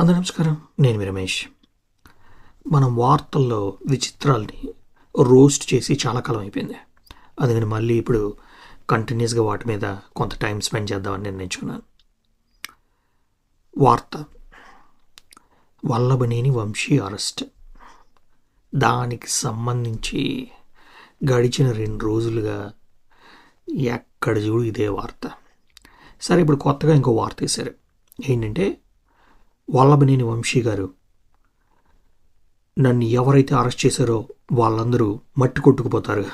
అందరూ నమస్కారం. నేను మీ రమేష్. మనం వార్తల్లో విచిత్రాల్ని రోస్ట్ చేసి చాలా కాలం అయిపోయింది. అందుకని మళ్ళీ ఇప్పుడు కంటిన్యూస్గా వాటి మీద కొంత టైం స్పెండ్ చేద్దామని నిర్ణయించుకున్నాను. వార్త. వల్లభనేని వంశీ అరెస్ట్. దానికి సంబంధించి గడిచిన రెండు రోజులుగా ఎక్కడ చూడు ఇదే వార్త. సరే ఇప్పుడు కొత్తగా ఇంకో వార్త వేశారు. ఏంటంటే వల్లభనేని వంశీ గారు. నన్ను ఎవరైతే అరెస్ట్ చేశారో వాళ్ళందరూ మట్టి కొట్టుకుపోతారు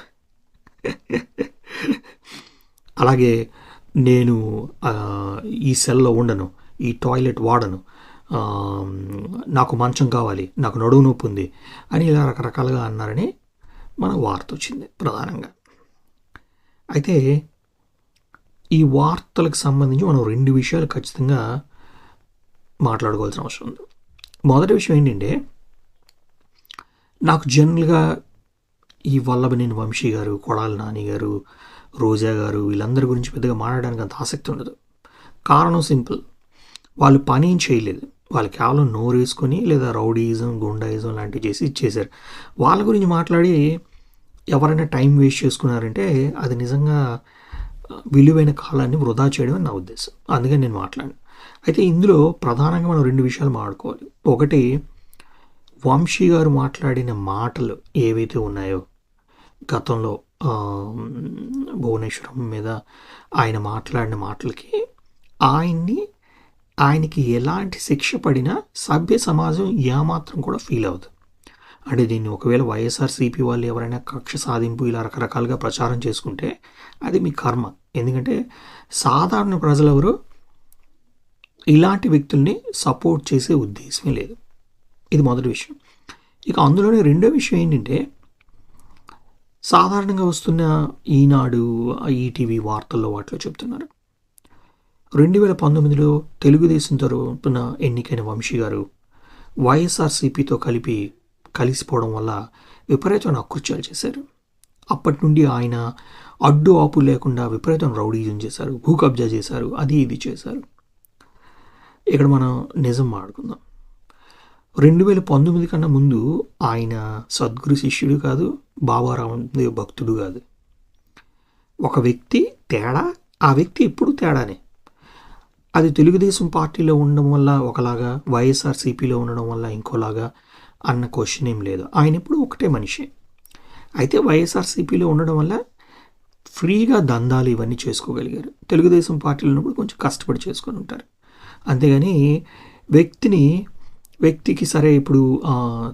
అలాగే నేను ఈ సెల్లో ఉండను ఈ టాయిలెట్ వాడను. నాకు మంచం కావాలి నాకు నడువు నొప్పి ఉంది అని ఇలా రకరకాలుగా అన్నారని మన వార్త వచ్చింది ప్రధానంగా. అయితే ఈ వార్తలకు సంబంధించి మనం రెండు విషయాలు ఖచ్చితంగా మాట్లాడుకోవాల్సిన అవసరం ఉంది. మొదటి విషయం ఏంటంటే నాకు జనరల్గా ఈ వల్లభనేని వంశీ గారు కొడాలి నాని గారు రోజా గారు వీళ్ళందరి గురించి పెద్దగా మాట్లాడడానికి అంత ఆసక్తి ఉండదు. కారణం సింపుల్. వాళ్ళు పని ఏం చేయలేదు. వాళ్ళు కేవలం నోరు వేసుకొని లేదా రౌడీయిజం గుండాయిజం లాంటివి చేసి ఇచ్చేశారు. వాళ్ళ గురించి మాట్లాడి ఎవరైనా టైం వేస్ట్ చేసుకున్నారంటే అది నిజంగా విలువైన కాలాన్ని వృధా చేయడం అని నా ఉద్దేశం. అందుకని నేను మాట్లాడాను. అయితే ఇందులో ప్రధానంగా మనం రెండు విషయాలు మాట్లాడుకోవాలి. ఒకటి వంశీ గారు మాట్లాడిన మాటలు ఏవైతే ఉన్నాయో గతంలో భువనేశ్వరం మీద ఆయన మాట్లాడిన మాటలకి ఆయన్ని ఆయనకి ఎలాంటి శిక్ష పడినా సభ్య సమాజం ఏమాత్రం కూడా ఫీల్ అవ్వదు. అంటే దీన్ని ఒకవేళ వైఎస్ఆర్సీపీ వాళ్ళు ఎవరైనా కక్ష సాధింపు ఇలా రకరకాలుగా ప్రచారం చేసుకుంటే అది మీ కర్మ. ఎందుకంటే సాధారణ ప్రజలెవరు? ఇలాంటి వ్యక్తుల్ని సపోర్ట్ చేసే ఉద్దేశమే లేదు. ఇది మొదటి విషయం. ఇక అందులోనే రెండో విషయం ఏంటంటే సాధారణంగా వస్తున్న ఈనాడు ఈటీవీ వార్తల్లో వాటిలో చెప్తున్నారు. రెండు వేల పంతొమ్మిదిలో తెలుగుదేశం తరపున ఎన్నికైన వంశీ గారు వైఎస్ఆర్సీపీతో కలిపి కలిసిపోవడం వల్ల విపరీతమైన అకృత్యాలు చేశారు. అప్పటి నుండి ఆయన అడ్డు ఆపు లేకుండా విపరీతం రౌడీజం చేశారు భూ కబ్జా చేశారు అది ఇది చేశారు. ఇక్కడ మనం నిజం మాడుకుందాం రెండు వేల పంతొమ్మిది కన్నా ముందు ఆయన సద్గురు శిష్యుడు కాదు బాబారామదేవ్ భక్తుడు కాదు. ఒక వ్యక్తి తేడా ఆ వ్యక్తి ఎప్పుడు తేడానే. అది తెలుగుదేశం పార్టీలో ఉండడం వల్ల ఒకలాగా వైఎస్ఆర్సీపీలో ఉండడం వల్ల ఇంకోలాగా అన్న క్వశ్చన్ ఏం లేదు. ఆయన ఎప్పుడు ఒకటే మనిషి. అయితే వైఎస్ఆర్సీపీలో ఉండడం వల్ల ఫ్రీగా దందాలు ఇవన్నీ చేసుకోగలిగారు. తెలుగుదేశం పార్టీలో ఉన్నప్పుడు కొంచెం కష్టపడి చేసుకొని ఉంటారు. అంతేగాని వ్యక్తిని వ్యక్తికి సరే ఇప్పుడు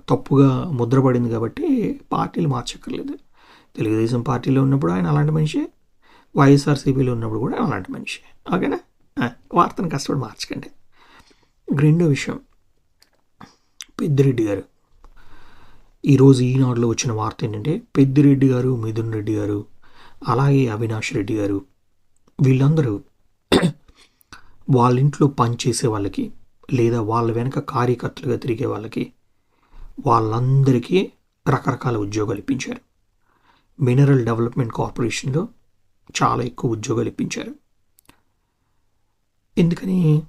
తప్పుగా ముద్రపడింది కాబట్టి పార్టీలు మార్చక్కర్లేదు. తెలుగుదేశం పార్టీలో ఉన్నప్పుడు ఆయన అలాంటి మనిషే. వైఎస్ఆర్సీపీలో ఉన్నప్పుడు కూడా అలాంటి మనిషే. ఓకేనా? వార్తను కష్టపడి మార్చకండి. రెండో విషయం. పెద్దిరెడ్డి గారు. ఈరోజు ఈనాడులో వచ్చిన వార్త ఏంటంటే పెద్దిరెడ్డి గారు మిథున్ రెడ్డి గారు అలాగే అవినాష్ రెడ్డి గారు వీళ్ళందరూ వాళ్ళ ఇంట్లో పనిచేసే వాళ్ళకి లేదా వాళ్ళ వెనక కార్యకర్తలుగా తిరిగే వాళ్ళకి వాళ్ళందరికీ రకరకాల ఉద్యోగాలు ఇప్పించారు. మినరల్ డెవలప్మెంట్ కార్పొరేషన్లో చాలా ఎక్కువ ఉద్యోగాలు ఇప్పించారు. ఎందుకని?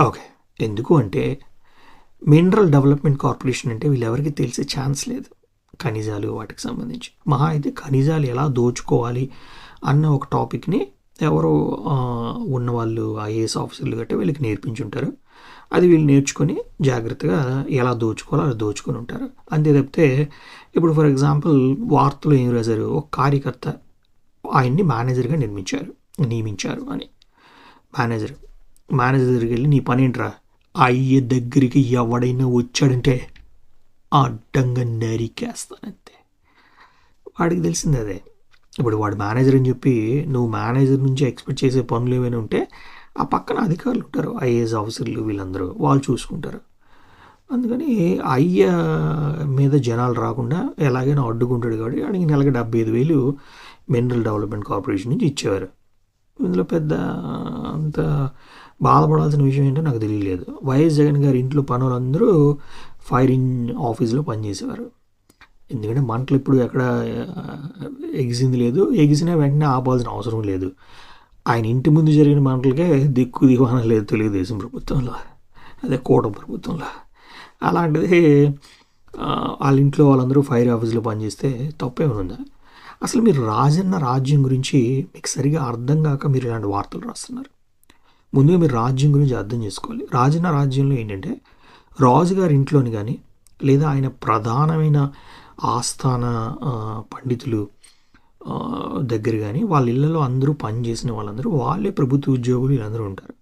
ఓకే. ఎందుకు అంటే మినరల్ డెవలప్మెంట్ కార్పొరేషన్ అంటే వీళ్ళెవరికి తెలిసే ఛాన్స్ లేదు. ఖనిజాలు వాటికి సంబంధించి. మహా అయితే ఖనిజాలు ఎలా దోచుకోవాలి అన్న ఒక టాపిక్ని ఎవరో ఆ, ఉన్నవాళ్ళు ఐఏఎస్ ఆఫీసర్లు గట్రా వీళ్ళకి నేర్పించుంటారు. అది వీళ్ళు నేర్చుకొని జాగ్రత్తగా ఎలా దోచుకోవాలో అలా దోచుకొని ఉంటారు. అంతే తప్పితే ఇప్పుడు ఫర్ ఎగ్జాంపుల్ వార్తలు ఏం రాశారు? ఒక కార్యకర్త ఆయన్ని మేనేజర్గా నిర్మించారు నియమించారు అని. మేనేజర్ మేనేజర్ దగ్గరికి వెళ్ళి నీ పని ఏంట్రా? అయ్య దగ్గరికి ఎవడైనా వచ్చాడంటే అడ్డంగా నరికేస్తానంతే. వాడికి తెలిసింది అదే. ఇప్పుడు వాడు మేనేజర్ అని చెప్పి నువ్వు మేనేజర్ నుంచి ఎక్స్పెక్ట్ చేసే పనులు ఏమైనా ఉంటే ఆ పక్కన అధికారులు ఉంటారు ఐఏఎస్ ఆఫీసర్లు వీళ్ళందరూ. వాళ్ళు చూసుకుంటారు. అందుకని అయ్య మీద జనాలు రాకుండా ఎలాగైనా అడ్డుకుంటాడు కాబట్టి వాడికి నెలకి డెబ్బై ఐదు వేలు మినరల్ డెవలప్మెంట్ కార్పొరేషన్ నుంచి ఇచ్చేవారు. ఇందులో పెద్ద అంత బాధపడాల్సిన విషయం ఏంటో నాకు తెలియలేదు. వైఎస్ జగన్ గారి ఇంట్లో పనులందరూ ఫైరింగ్ ఆఫీస్లో పనిచేసేవారు. ఎందుకంటే మంటలు ఇప్పుడు ఎక్కడ ఎగిసింది లేదు. ఎగిసినా వెంటనే ఆపాల్సిన అవసరం లేదు. ఆయన ఇంటి ముందు జరిగిన మంటలకే దిక్కు దివాన లేదు తెలుగుదేశం ప్రభుత్వంలో. అదే కోట ప్రభుత్వంలో. అలాంటిది వాళ్ళ ఇంట్లో వాళ్ళందరూ ఫైర్ ఆఫీస్లో పనిచేస్తే తప్పేమైనా ఉందా అసలు మీరు రాజన్న రాజ్యం గురించి మీకు సరిగా అర్థం కాక మీరు ఇలాంటి వార్తలు రాస్తున్నారు. ముందుగా మీరు రాజ్యం గురించి అర్థం చేసుకోవాలి. రాజన్న రాజ్యంలో ఏంటంటే రాజుగారి ఇంట్లోని కానీ లేదా ఆయన ప్రధానమైన ఆస్థాన పండితులు దగ్గర కానీ వాళ్ళ ఇళ్ళలో అందరూ పనిచేసిన వాళ్ళందరూ వాళ్ళే ప్రభుత్వ ఉద్యోగులు వీళ్ళందరూ ఉంటారు.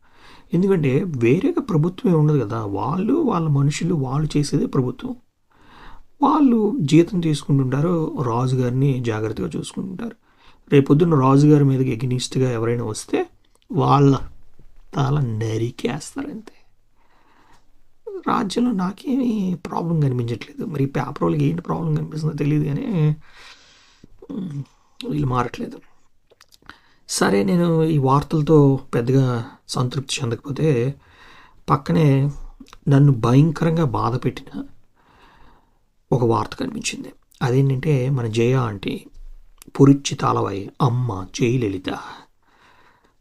ఎందుకంటే వేరేగా ప్రభుత్వం ఉండదు కదా. వాళ్ళు వాళ్ళ మనుషులు వాళ్ళు చేసేదే ప్రభుత్వం. వాళ్ళు జీతం తీసుకుంటుంటారు రాజుగారిని జాగ్రత్తగా చూసుకుంటుంటారు. రేపొద్దున్న రాజుగారి మీదకి ఎగ్నిస్ట్గా ఎవరైనా వస్తే వాళ్ళ తల నరికేస్తారంతే రాజ్యంలో నాకేమీ ప్రాబ్లం కనిపించట్లేదు. మరి పేపర్ వాళ్ళకి ఏంటి ప్రాబ్లం కనిపిస్తుందో తెలియదు కానీ వీళ్ళు మారట్లేదు. సరే నేను ఈ వార్తలతో పెద్దగా సంతృప్తి చెందకపోతే పక్కనే నన్ను భయంకరంగా బాధ పెట్టిన ఒక వార్త కనిపించింది. అదేంటంటే మన జయ ఆంటీ పురిచ్చి తాళవై అమ్మ జయలలిత.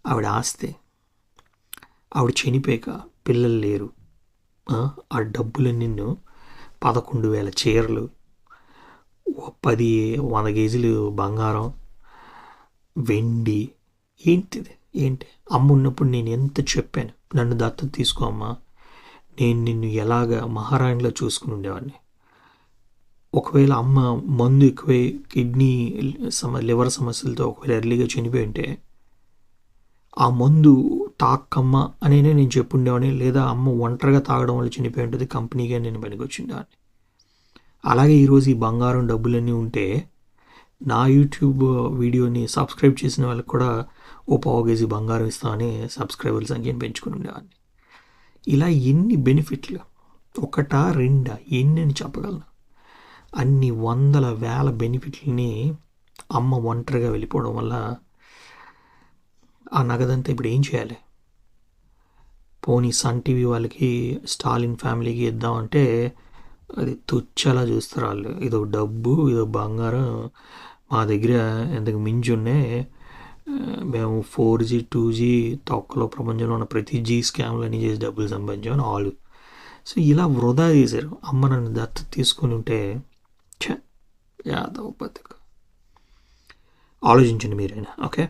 ఆవిడ ఆస్తి ఆవిడ చనిపోయాక పిల్లలు లేరు. ఆ, డబ్బులు నిన్ను పదకొండు వేల చీరలు పది వంద కేజీలు బంగారం వెండి ఏంటిది? ఏంటి? అమ్మున్నప్పుడు నేను ఎంత చెప్పాను? నన్ను దత్తత తీసుకో అమ్మా. నేను నిన్ను ఎలాగ మహారాణిలో చూసుకుని ఉండేవాడిని. ఒకవేళ అమ్మ మందు ఎక్కువై కిడ్నీ సమ లివర్ సమస్యలతో ఒకవేళ ఎర్లీగా చనిపోయి ఉంటే ఆ మందు తాకమ్మ అనేనే నేను చెప్పుండేవాడిని. లేదా అమ్మ ఒంటరిగా తాగడం వల్ల చనిపోయి ఉంటుంది కంపెనీగా నేను పనికొచ్చిండేవాడిని అలాగే ఈరోజు ఈ బంగారం డబ్బులన్నీ ఉంటే నా యూట్యూబ్ వీడియోని సబ్స్క్రైబ్ చేసిన వాళ్ళకి కూడా ఓ పావు కేజీ బంగారం ఇస్తామని సబ్స్క్రైబర్ల సంఖ్యను పెంచుకుని ఉండేవాడిని. ఇలా ఎన్ని బెనిఫిట్లు? ఒకటా రెండా? ఎన్ని అని చెప్పగలను? అన్ని వందల వేల బెనిఫిట్లని అమ్మ ఒంటరిగా వెళ్ళిపోవడం వల్ల ఆ నగదంతా ఇప్పుడు ఏం చేయాలి? పోనీ సన్ టీవీ వాళ్ళకి స్టాలిన్ ఫ్యామిలీకి ఇద్దామంటే అది తుచ్చలా చూస్తారు వాళ్ళు. ఇదో డబ్బు ఇదో బంగారం. మా దగ్గర ఎంతకు మించి ఉన్నాయి. మేము ఫోర్ జీ టూ జీ తొక్కలో ప్రపంచంలో ఉన్న ప్రతి జీ స్కామ్లు అన్నీ చేసి డబ్బులు సంపాదించామని వాళ్ళు. సో ఇలా వృధా చేశారు. అమ్మ నన్ను దత్తత తీసుకొని ఉంటే ఛ యాదవ్ బతుకు. ఆలోచించండి మీరైనా ఓకే?